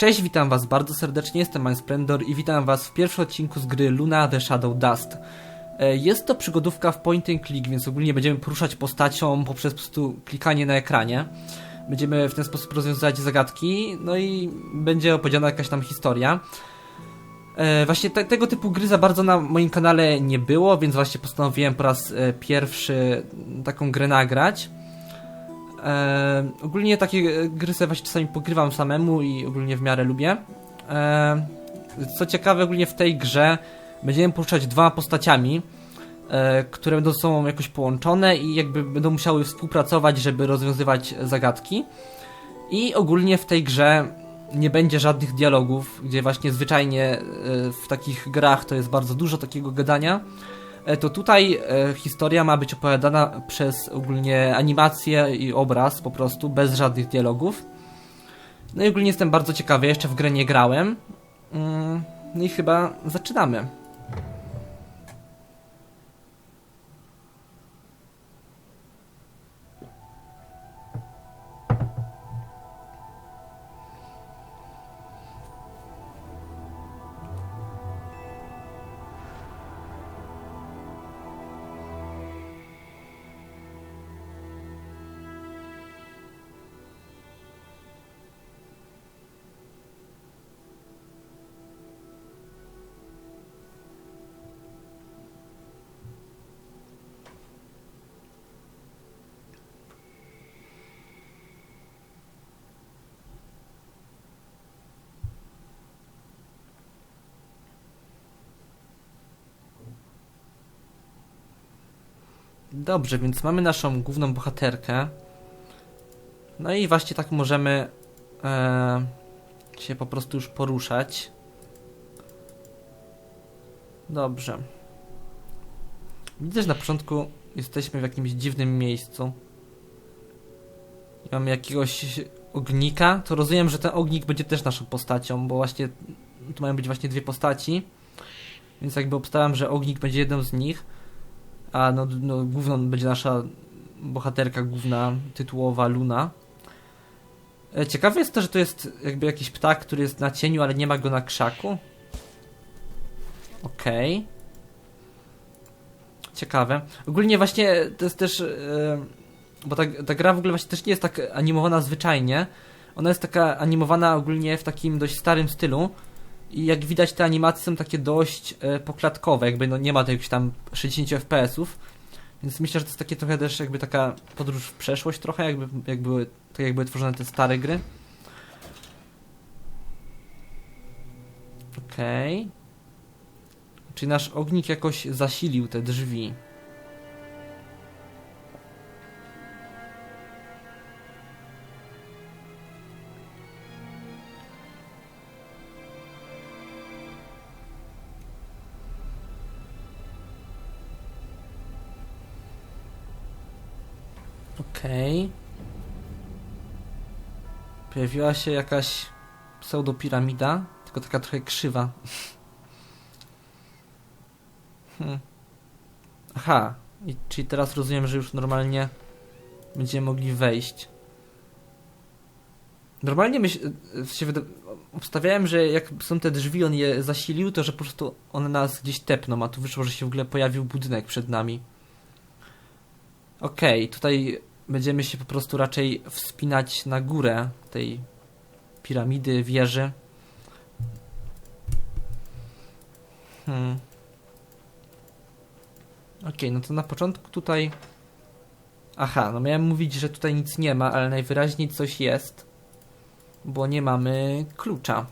Cześć, witam was bardzo serdecznie, jestem Mindsplendor i witam was w pierwszym odcinku z gry Luna The Shadow Dust. E, Jest to przygodówka w point and click, więc ogólnie będziemy poruszać postacią poprzez po prostu klikanie na ekranie. Będziemy w ten sposób rozwiązywać zagadki, no i będzie opowiedziana jakaś tam historia. E, Właśnie te, tego typu gry za bardzo na moim kanale nie było, więc właśnie postanowiłem po raz e, pierwszy taką grę nagrać. E, ogólnie takie e, gry sobie właśnie czasami pogrywam samemu i ogólnie w miarę lubię. E, co ciekawe, ogólnie w tej grze będziemy poruszać dwoma postaciami, e, które będą ze sobą jakoś połączone i jakby będą musiały współpracować, żeby rozwiązywać zagadki. I ogólnie w tej grze nie będzie żadnych dialogów, gdzie właśnie zwyczajnie e, w takich grach to jest bardzo dużo takiego gadania. E, To tutaj e, historia ma być opowiadana przez ogólnie animację i obraz po prostu, bez żadnych dialogów. No i ogólnie jestem bardzo ciekawy, jeszcze w grę nie grałem. Mm, No i chyba zaczynamy. Dobrze, więc mamy naszą główną bohaterkę. No i właśnie tak możemy e, się po prostu już poruszać. Dobrze. Widzę, że na początku jesteśmy w jakimś dziwnym miejscu. Mamy jakiegoś ognika. To rozumiem, że ten ognik będzie też naszą postacią, bo właśnie tu mają być właśnie dwie postaci. Więc jakby obstawiam, że ognik będzie jedną z nich. A no, no główną będzie nasza bohaterka główna, tytułowa Luna. E, Ciekawe jest to, że to jest jakby jakiś ptak, który jest na cieniu, ale nie ma go na krzaku. Okej. Ciekawe. Ogólnie właśnie to jest też... e, bo ta, ta gra w ogóle właśnie też nie jest tak animowana zwyczajnie. Ona jest taka animowana ogólnie w takim dość starym stylu. I jak widać te animacje są takie dość e, poklatkowe, jakby no nie ma to jakichś tam 60 FPS-ów. Więc myślę, że to jest takie trochę też jakby taka podróż w przeszłość trochę, jakby, jak były, tak jak były tworzone te stare gry. Okej. Czyli nasz ognik jakoś zasilił te drzwi. Pojawiła się jakaś pseudopiramida, tylko taka trochę krzywa. Hmm. Aha, i, czyli teraz rozumiem, że już normalnie będziemy mogli wejść. Normalnie myśl, się obstawiałem, że jak są te drzwi, on je zasilił, to że po prostu one nas gdzieś tepną, a tu wyszło, że się w ogóle pojawił budynek przed nami. Okej, tutaj będziemy się po prostu raczej wspinać na górę tej piramidy, wieży. Hmm. Okej, no to na początku tutaj... Aha, no miałem mówić, że tutaj nic nie ma, ale najwyraźniej coś jest, bo nie mamy klucza.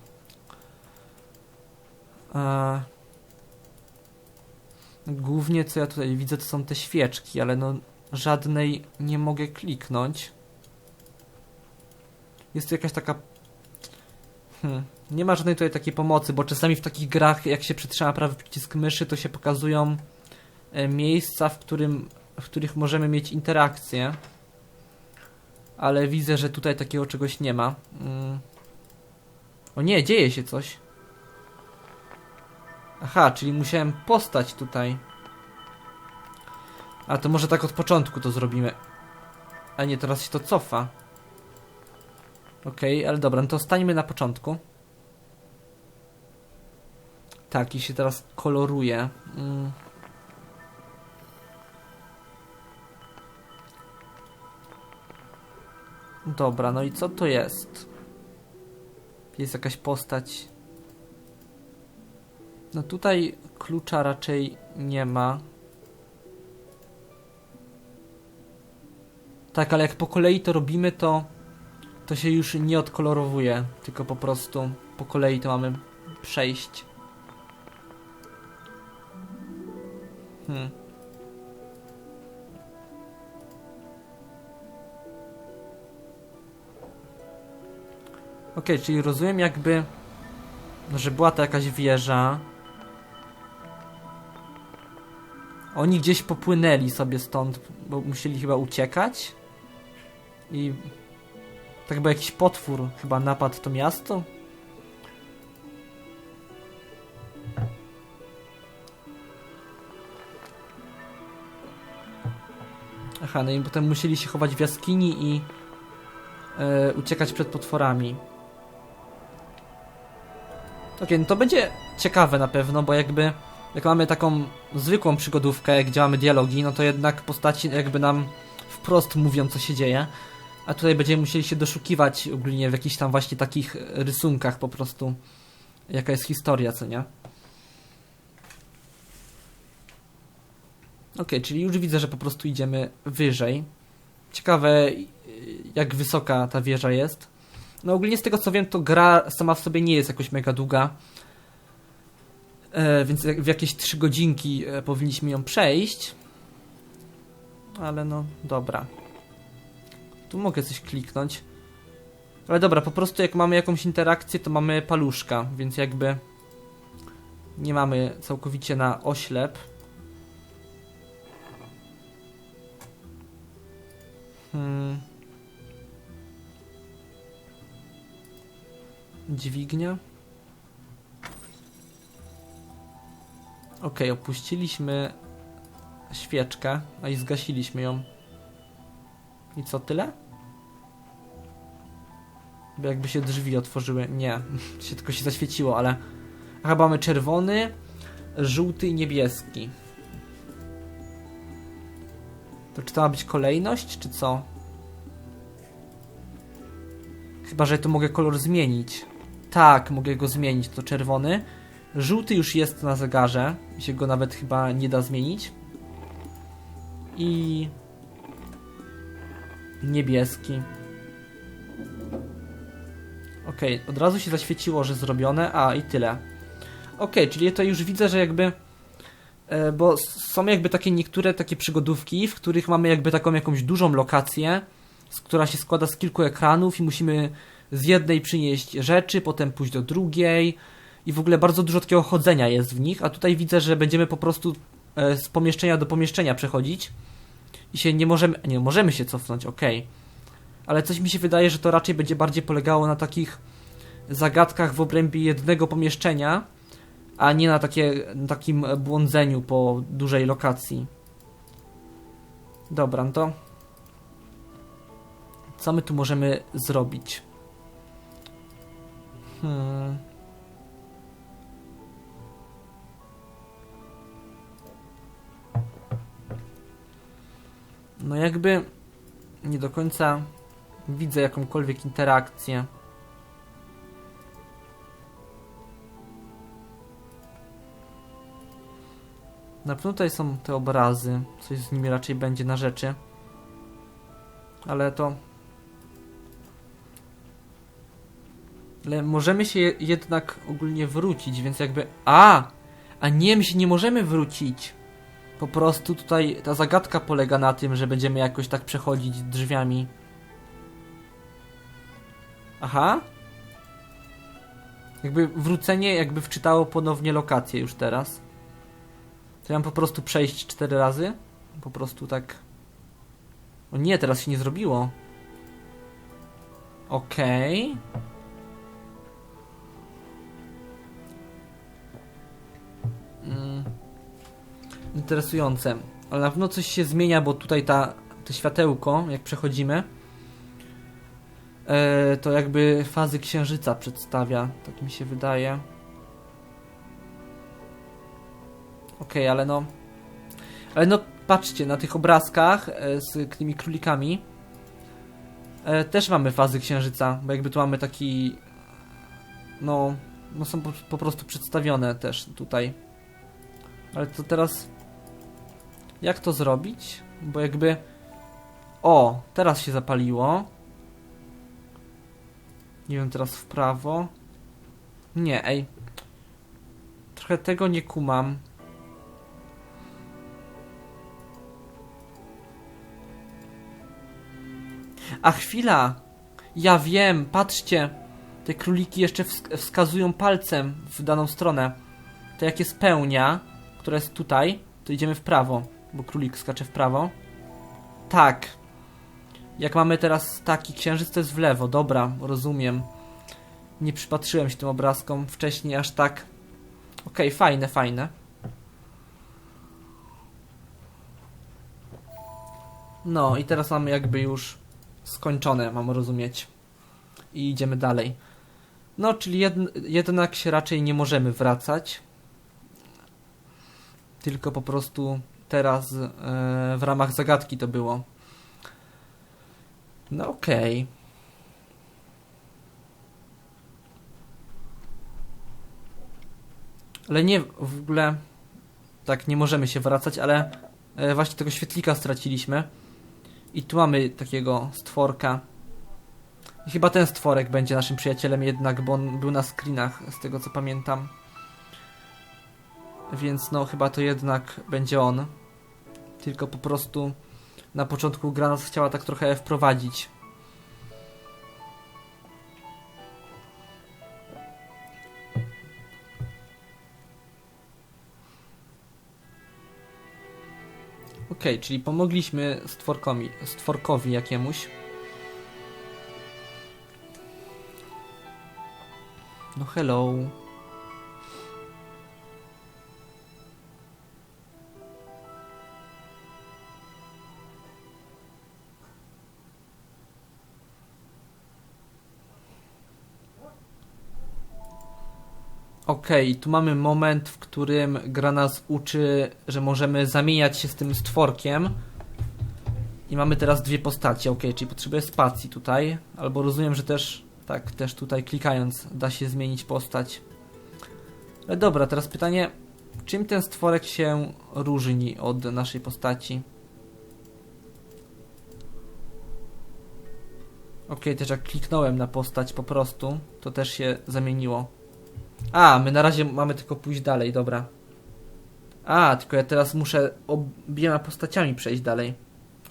A... Głównie co ja tutaj widzę to są te świeczki, ale no żadnej nie mogę kliknąć. Jest tu jakaś taka. Hmm. Nie ma żadnej tutaj takiej pomocy, bo czasami w takich grach, jak się przytrzyma prawy przycisk myszy, to się pokazują e, miejsca, w, którym, w których możemy mieć interakcję. Ale widzę, że tutaj takiego czegoś nie ma. Mm. O nie, dzieje się coś. Aha, czyli musiałem postać tutaj. A to może tak od początku to zrobimy. A nie, teraz się to cofa. Okej, ale dobra, no to stańmy na początku. Tak, i się teraz koloruje. Mm. Dobra, no i co to jest? Jest jakaś postać. No tutaj klucza raczej nie ma. Tak, ale jak po kolei to robimy, to to się już nie odkolorowuje, tylko po prostu po kolei to mamy przejść. Hmm. Okej, czyli rozumiem jakby, że była to jakaś wieża. Oni gdzieś popłynęli sobie stąd, bo musieli chyba uciekać. I tak chyba jakiś potwór chyba napadł to miasto. Aha, no i potem musieli się chować w jaskini i e, uciekać przed potworami. Okej, no to będzie ciekawe na pewno, bo jakby jak mamy taką zwykłą przygodówkę, gdzie mamy dialogi, no to jednak postaci jakby nam wprost mówią co się dzieje. A tutaj będziemy musieli się doszukiwać ogólnie w jakichś tam właśnie takich rysunkach po prostu, jaka jest historia, co nie? Ok, czyli już widzę, że po prostu idziemy wyżej. Ciekawe, jak wysoka ta wieża jest. No ogólnie z tego co wiem, to gra sama w sobie nie jest jakoś mega długa. E, więc w jakieś 3 godzinki e, powinniśmy ją przejść. Ale no, dobra. Tu mogę coś kliknąć. Ale dobra, po prostu jak mamy jakąś interakcję, to mamy paluszka, więc jakby nie mamy całkowicie na oślep. Hmm. Dźwignia. Ok, opuściliśmy świeczkę, a i zgasiliśmy ją. I co, tyle? Bo jakby się drzwi otworzyły. Nie, się tylko się zaświeciło, ale... A chyba mamy czerwony, żółty i niebieski. To czy to ma być kolejność, czy co? Chyba, że tu mogę kolor zmienić. Tak, mogę go zmienić, to czerwony. Żółty już jest na zegarze, się go nawet chyba nie da zmienić. I niebieski. Ok, od razu się zaświeciło, że zrobione, a i tyle. Ok, czyli to już widzę, że jakby e, bo są jakby takie niektóre takie przygodówki, w których mamy jakby taką jakąś dużą lokację, która się składa z kilku ekranów i musimy z jednej przynieść rzeczy, potem pójść do drugiej i w ogóle bardzo dużo takiego chodzenia jest w nich, a tutaj widzę, że będziemy po prostu e, z pomieszczenia do pomieszczenia przechodzić i się nie możemy, nie możemy się cofnąć, ok. Ale coś mi się wydaje, że to raczej będzie bardziej polegało na takich zagadkach w obrębie jednego pomieszczenia, a nie na, takie, na takim błądzeniu po dużej lokacji. Dobra, no to co my tu możemy zrobić? Hmm. No jakby nie do końca widzę jakąkolwiek interakcję. Na pewno tutaj są te obrazy, coś z nimi raczej będzie na rzeczy. Ale to... Ale możemy się jednak ogólnie wrócić, więc jakby... A! A nie, my się nie możemy wrócić. Po prostu tutaj ta zagadka polega na tym, że będziemy jakoś tak przechodzić drzwiami. Aha. Jakby wrócenie jakby wczytało ponownie lokację już teraz. To ja mam po prostu przejść cztery razy? Po prostu tak... O nie, teraz się nie zrobiło. Okej. Okay. Interesujące. Ale na pewno coś się zmienia, bo tutaj ta, to światełko, jak przechodzimy, e, to jakby fazy księżyca przedstawia, tak mi się wydaje. Okej, ale no... Ale no, patrzcie, na tych obrazkach e, z tymi królikami e, też mamy fazy księżyca, bo jakby tu mamy taki... No, no są po, po prostu przedstawione też tutaj. Ale to teraz... Jak to zrobić? Bo jakby... O, teraz się zapaliło. Nie wiem, teraz w prawo. Nie, ej. Trochę tego nie kumam. A chwila! Ja wiem, patrzcie! Te króliki jeszcze wsk wskazują palcem w daną stronę. To jak jest pełnia, która jest tutaj, to idziemy w prawo, bo królik skacze w prawo. Tak. Jak mamy teraz taki księżyc, to jest w lewo. Dobra, rozumiem. Nie przypatrzyłem się tym obrazkom wcześniej aż tak. Okej, okay, fajne, fajne. No i teraz mamy jakby już skończone, mam rozumieć. I idziemy dalej. No, czyli jed jednak się raczej nie możemy wracać. Tylko po prostu teraz e, w ramach zagadki to było. No okej. Okay. Ale nie, w ogóle tak nie możemy się wracać, ale e, właśnie tego świetlika straciliśmy. I tu mamy takiego stworka. I chyba ten stworek będzie naszym przyjacielem jednak, bo on był na screenach, z tego co pamiętam. Więc no, chyba to jednak będzie on. Tylko po prostu na początku gra nas chciała tak trochę wprowadzić. Ok, czyli pomogliśmy stworkowi, stworkowi jakiemuś. No hello. Okej, okay, tu mamy moment, w którym gra nas uczy, że możemy zamieniać się z tym stworkiem. I mamy teraz dwie postacie, ok, czyli potrzebuję spacji tutaj. Albo rozumiem, że też, tak, też tutaj klikając da się zmienić postać. Ale dobra, teraz pytanie, czym ten stworek się różni od naszej postaci? Ok, też jak kliknąłem na postać po prostu, to też się zamieniło. A, my na razie mamy tylko pójść dalej, dobra. A, tylko ja teraz muszę obiema postaciami przejść dalej.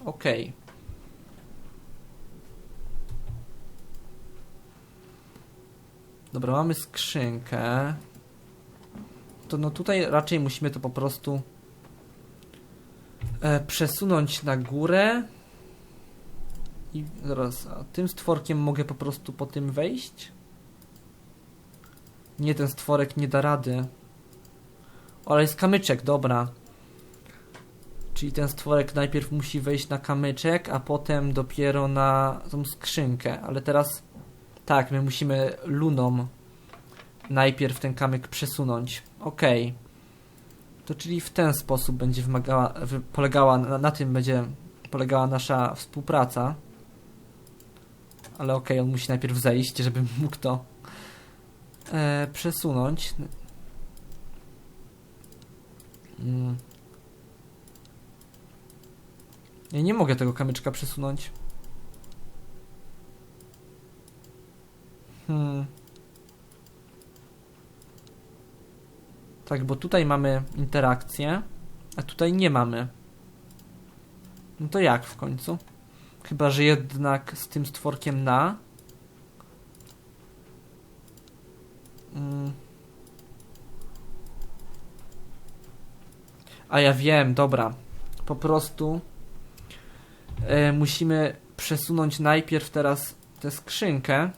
Okej. Okay. Dobra, mamy skrzynkę. To no tutaj raczej musimy to po prostu e, przesunąć na górę. I zaraz, a tym stworkiem mogę po prostu po tym wejść? Nie, ten stworek nie da rady. O, ale jest kamyczek, dobra. Czyli ten stworek najpierw musi wejść na kamyczek, a potem dopiero na tą skrzynkę. Ale teraz tak, my musimy luną najpierw ten kamyk przesunąć. Okej. Okay. To czyli w ten sposób będzie wymagała, polegała, na, na tym będzie polegała nasza współpraca. Ale okej, okay, on musi najpierw zejść, żeby mógł to e, przesunąć. Mm. Ja nie mogę tego kamyczka przesunąć. Hmm. Tak, bo tutaj mamy interakcję, a tutaj nie mamy. No to jak w końcu? Chyba, że jednak z tym stworkiem na A ja wiem, dobra. Po prostu e, musimy przesunąć najpierw teraz tę skrzynkę,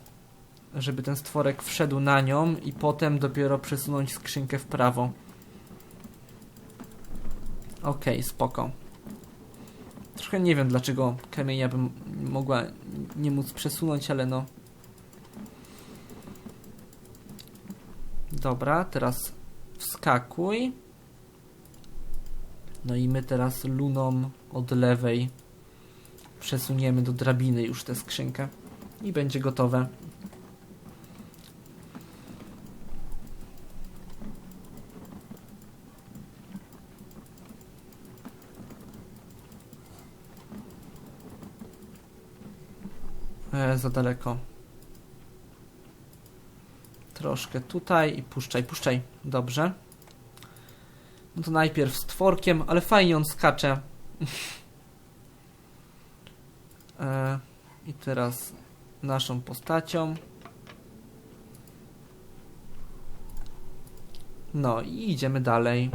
żeby ten stworek wszedł na nią i potem dopiero przesunąć skrzynkę w prawo. Okej, okay, spoko. Trochę nie wiem dlaczego kamienia bym mogła nie móc przesunąć, ale no Dobra, teraz wskakuj. No i my teraz luną od lewej przesuniemy do drabiny już tę skrzynkę i będzie gotowe. E, za daleko. Troszkę tutaj i puszczaj, puszczaj. Dobrze. No to najpierw z tworkiem, ale fajnie on skacze. e, I teraz naszą postacią. No i idziemy dalej.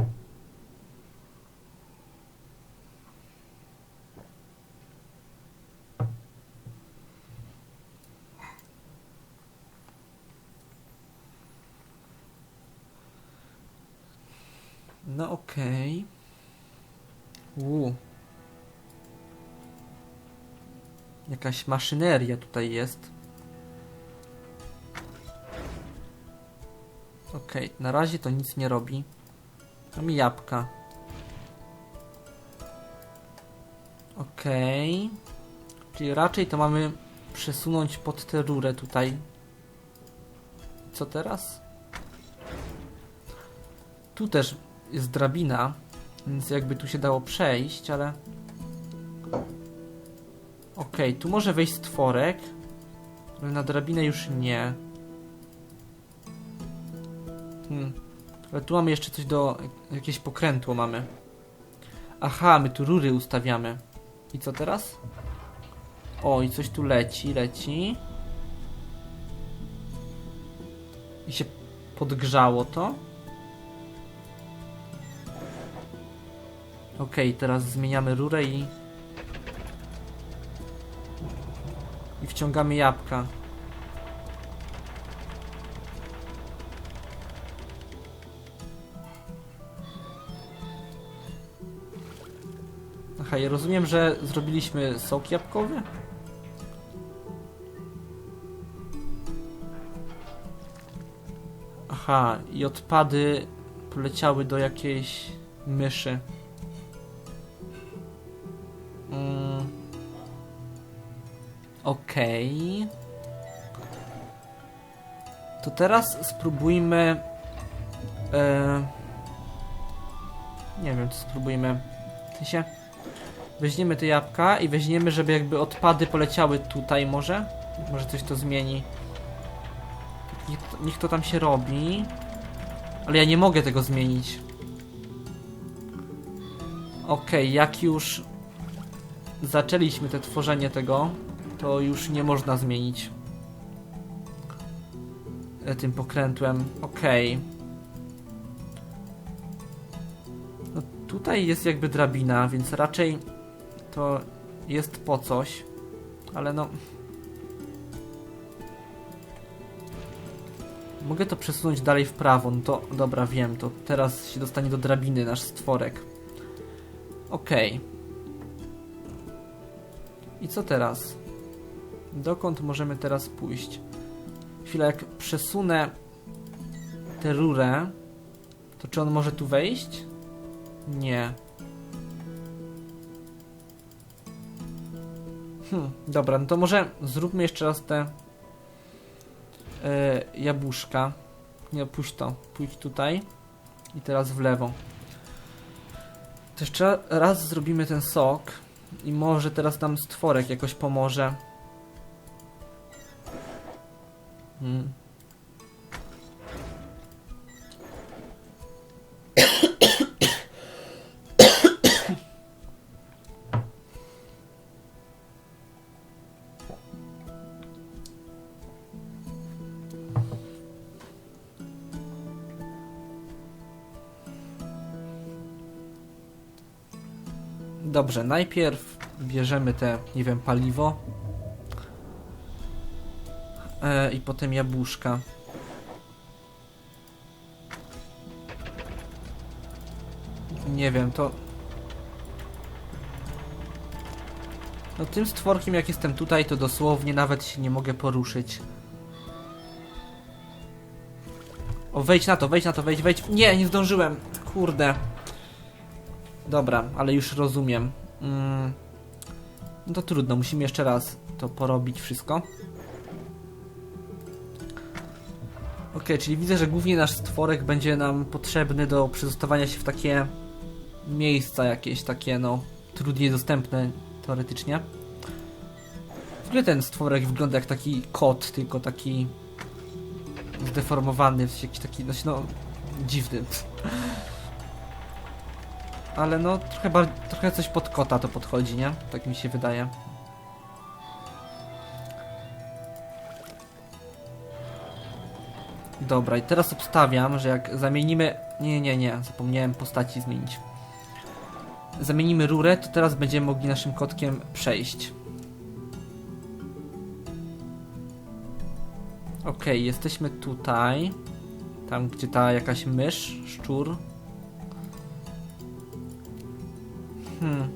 No okej. Okay. Jakaś maszyneria tutaj jest. Okej, okay. na razie to nic nie robi. Mam jabłka. Okej. Okay. Czyli raczej to mamy przesunąć pod tę rurę tutaj. Co teraz? Tu też jest drabina, więc jakby tu się dało przejść, ale... Okej, okay, tu może wejść stworek, ale na drabinę już nie. Hmm. Ale tu mamy jeszcze coś do... jakieś pokrętło mamy. Aha, my tu rury ustawiamy. I co teraz? O, i coś tu leci, leci. I się podgrzało to. Ok, teraz zmieniamy rurę i... I wciągamy jabłka. Aha, ja rozumiem, że zrobiliśmy sok jabłkowy? Aha, i odpady poleciały do jakiejś myszy. Okej. Okay. To teraz spróbujmy. E... Nie wiem, co spróbujmy. W sensie. Weźmiemy te jabłka i weźmiemy, żeby jakby odpady poleciały tutaj może. Może coś to zmieni. Niech, niech to tam się robi. Ale ja nie mogę tego zmienić. Okej, okay, jak już zaczęliśmy te tworzenie tego, to już nie można zmienić e, tym pokrętłem. Okay. No tutaj jest jakby drabina, więc raczej to jest po coś, ale no... Mogę to przesunąć dalej w prawo, no to dobra, wiem, to teraz się dostanie do drabiny nasz stworek. Okej. Okay. I co teraz? Dokąd możemy teraz pójść? Chwilę, jak przesunę tę rurę, to czy on może tu wejść? Nie. Hmm, dobra, no to może zróbmy jeszcze raz te yy, jabłuszka. Nie, pójdź to. Pójdź tutaj. I teraz w lewo. To jeszcze raz zrobimy ten sok. I może teraz nam stworek jakoś pomoże. Dobrze, najpierw bierzemy te, nie wiem, paliwo. E, I potem jabłuszka. Nie wiem, to... No tym stworkiem jak jestem tutaj, to dosłownie nawet się nie mogę poruszyć. O, wejdź na to, wejdź na to, wejdź, wejdź. Nie, nie zdążyłem. Kurde. Dobra, ale już rozumiem. Mm. No to trudno, musimy jeszcze raz to porobić wszystko. Ok, czyli widzę, że głównie nasz stworek będzie nam potrzebny do przedostawania się w takie miejsca jakieś, takie no trudniej dostępne teoretycznie. W ogóle ten stworek wygląda jak taki kot, tylko taki zdeformowany, w sensie jakiś taki dość no dziwny. Ale no trochę, trochę coś pod kota to podchodzi, nie? Tak mi się wydaje. Dobra, i teraz obstawiam, że jak zamienimy... Nie, nie, nie, zapomniałem postaci zmienić. Zamienimy rurę, to teraz będziemy mogli naszym kotkiem przejść. Okej, jesteśmy tutaj. Tam, gdzie ta jakaś mysz, szczur. Hmm.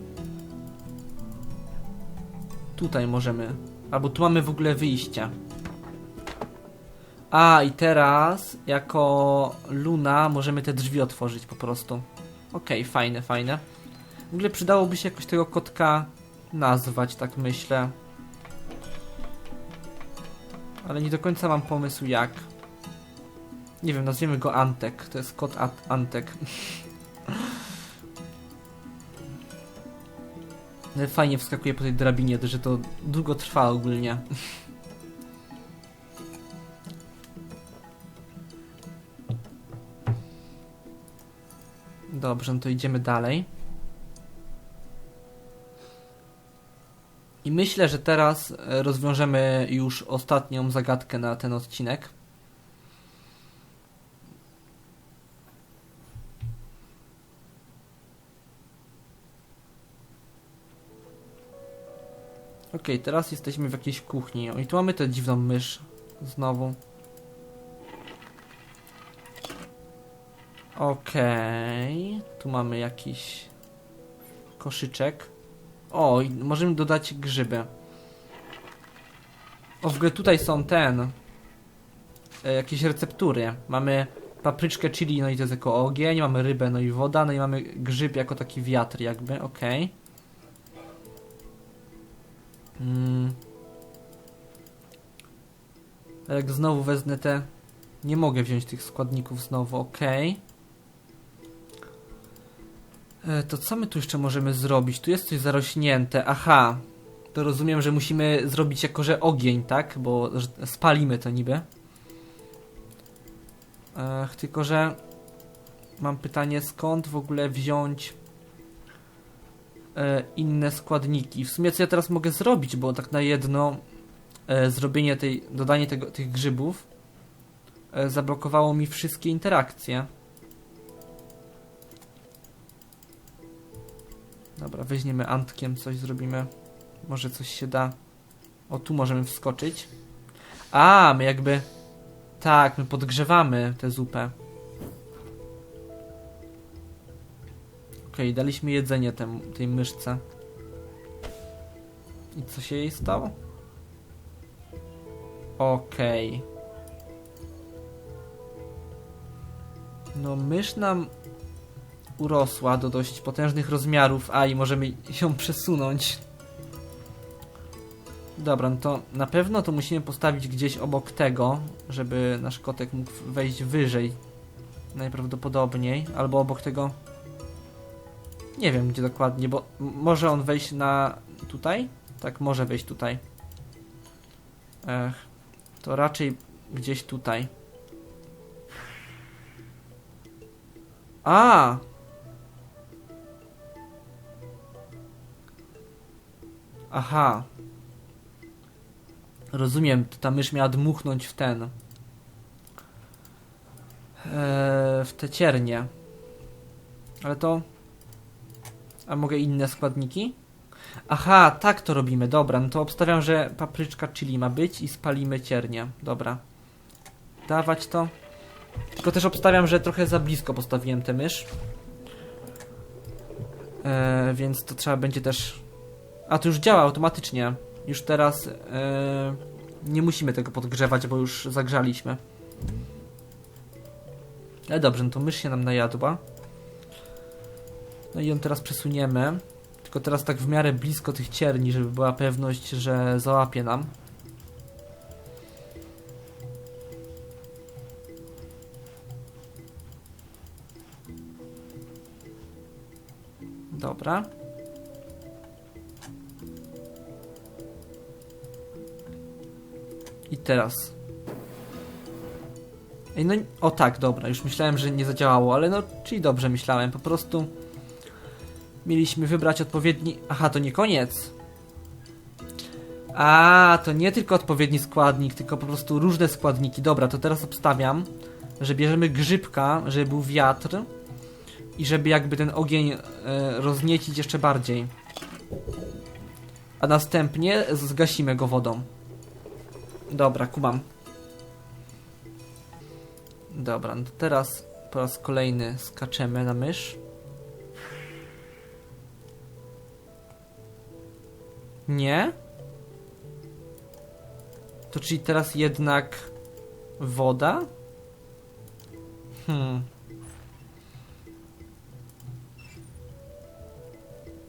Tutaj możemy. Albo tu mamy w ogóle wyjście. A, i teraz jako Luna możemy te drzwi otworzyć po prostu. Okej, fajne, fajne. W ogóle przydałoby się jakoś tego kotka nazwać, tak myślę. Ale nie do końca mam pomysł jak. Nie wiem, nazwiemy go Antek. To jest kot Antek. Fajnie wskakuje po tej drabinie, że to długo trwa ogólnie. Dobrze, no to idziemy dalej. I myślę, że teraz e, rozwiążemy już ostatnią zagadkę na ten odcinek. Ok, teraz jesteśmy w jakiejś kuchni. O, i tu mamy tę dziwną mysz. Znowu. Okej. Tu mamy jakiś koszyczek. O, możemy dodać grzyby. O, w ogóle tutaj są ten. E, jakieś receptury. Mamy papryczkę chili, no i to jest jako ogień. Mamy rybę, no i woda. No i mamy grzyb jako taki wiatr, jakby. Okej. Mm. A Jak znowu wezmę te. Nie mogę wziąć tych składników znowu, okej. E, To co my tu jeszcze możemy zrobić? Tu jest coś zarośnięte. Aha. To rozumiem, że musimy zrobić jako, że ogień, tak? Bo spalimy to niby. Ech, tylko, że mam pytanie, skąd w ogóle wziąć e, inne składniki? W sumie co ja teraz mogę zrobić, bo tak na jedno e, zrobienie tej, dodanie tego, tych grzybów e, zablokowało mi wszystkie interakcje. Dobra, weźmiemy Antkiem, coś zrobimy. Może coś się da. O, tu możemy wskoczyć. A, my jakby... Tak, my podgrzewamy tę zupę. Okej, daliśmy jedzenie tem, tej myszce. I co się jej stało? Okej. No, mysz nam urosła do dość potężnych rozmiarów, a i możemy ją przesunąć. Dobra, no to na pewno to musimy postawić gdzieś obok tego, żeby nasz kotek mógł wejść wyżej. Najprawdopodobniej, albo obok tego. Nie wiem gdzie dokładnie, bo może on wejść na tutaj? Tak, może wejść tutaj. Ech, to raczej gdzieś tutaj. A! Aha. Rozumiem, to ta mysz miała dmuchnąć w ten. Eee, w te ciernie. Ale to. A mogę inne składniki? Aha, tak to robimy, dobra. No to obstawiam, że papryczka chili ma być i spalimy ciernie. Dobra. Dawać to. Tylko też obstawiam, że trochę za blisko postawiłem tę mysz. Eee, więc to trzeba będzie też a to już działa automatycznie. Już teraz e, nie musimy tego podgrzewać, bo już zagrzaliśmy. Ale dobrze, no to mysz się nam najadła. No i ją teraz przesuniemy. Tylko teraz tak w miarę blisko tych cierni, żeby była pewność, że załapie nam. Dobra. I teraz. Ej, no, o tak, dobra, już myślałem, że nie zadziałało, ale no, czyli dobrze myślałem, po prostu mieliśmy wybrać odpowiedni... Aha, to nie koniec. A, to nie tylko odpowiedni składnik, tylko po prostu różne składniki. Dobra, to teraz obstawiam, że bierzemy grzybka, żeby był wiatr i żeby jakby ten ogień e, rozniecić jeszcze bardziej. A następnie zgasimy go wodą. Dobra, kumam. Dobra, no to teraz po raz kolejny skaczemy na mysz. Nie? To czyli teraz jednak woda? Hmm.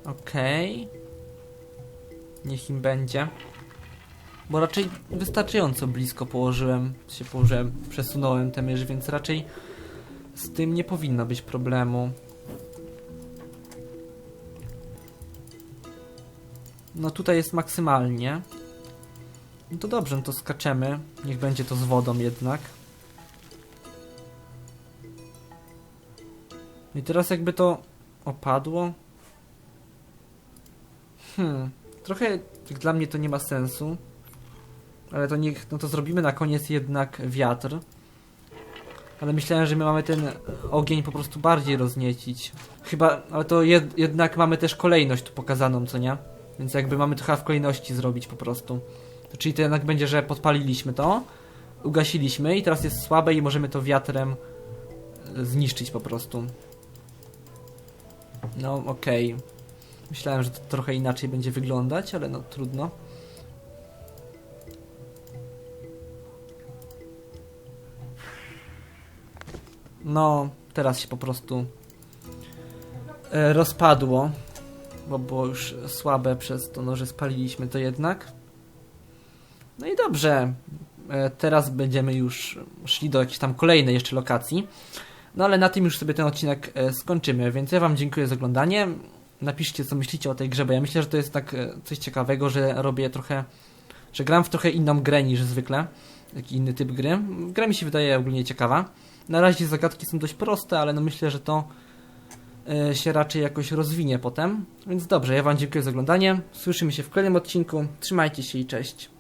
Okej. Niech im będzie. Bo raczej wystarczająco blisko położyłem, się położyłem, przesunąłem tę mysz, więc raczej z tym nie powinno być problemu. No tutaj jest maksymalnie. No to dobrze, no to skaczemy. Niech będzie to z wodą jednak. No I teraz jakby to opadło. Hmm, trochę dla mnie to nie ma sensu. Ale to niech, no to zrobimy na koniec jednak wiatr. Ale myślałem, że my mamy ten ogień po prostu bardziej rozniecić. Chyba, ale to jed, jednak mamy też kolejność tu pokazaną, co nie? Więc jakby mamy trochę w kolejności zrobić po prostu. Czyli to jednak będzie, że podpaliliśmy to, ugasiliśmy i teraz jest słabe i możemy to wiatrem e, zniszczyć po prostu. No okej. Myślałem, że to trochę inaczej będzie wyglądać, ale no trudno. No, teraz się po prostu e, rozpadło, bo było już słabe przez to, no, że spaliliśmy to jednak. No i dobrze, e, teraz będziemy już szli do jakiejś tam kolejnej jeszcze lokacji. No ale na tym już sobie ten odcinek e, skończymy, więc ja wam dziękuję za oglądanie. Napiszcie co myślicie o tej grze, bo ja myślę, że to jest tak coś ciekawego, że robię trochę, że gram w trochę inną grę niż zwykle. Taki inny typ gry. Gra mi się wydaje ogólnie ciekawa. Na razie zagadki są dość proste, ale no myślę, że to e, się raczej jakoś rozwinie potem. Więc dobrze, ja wam dziękuję za oglądanie. Słyszymy się w kolejnym odcinku. Trzymajcie się i cześć.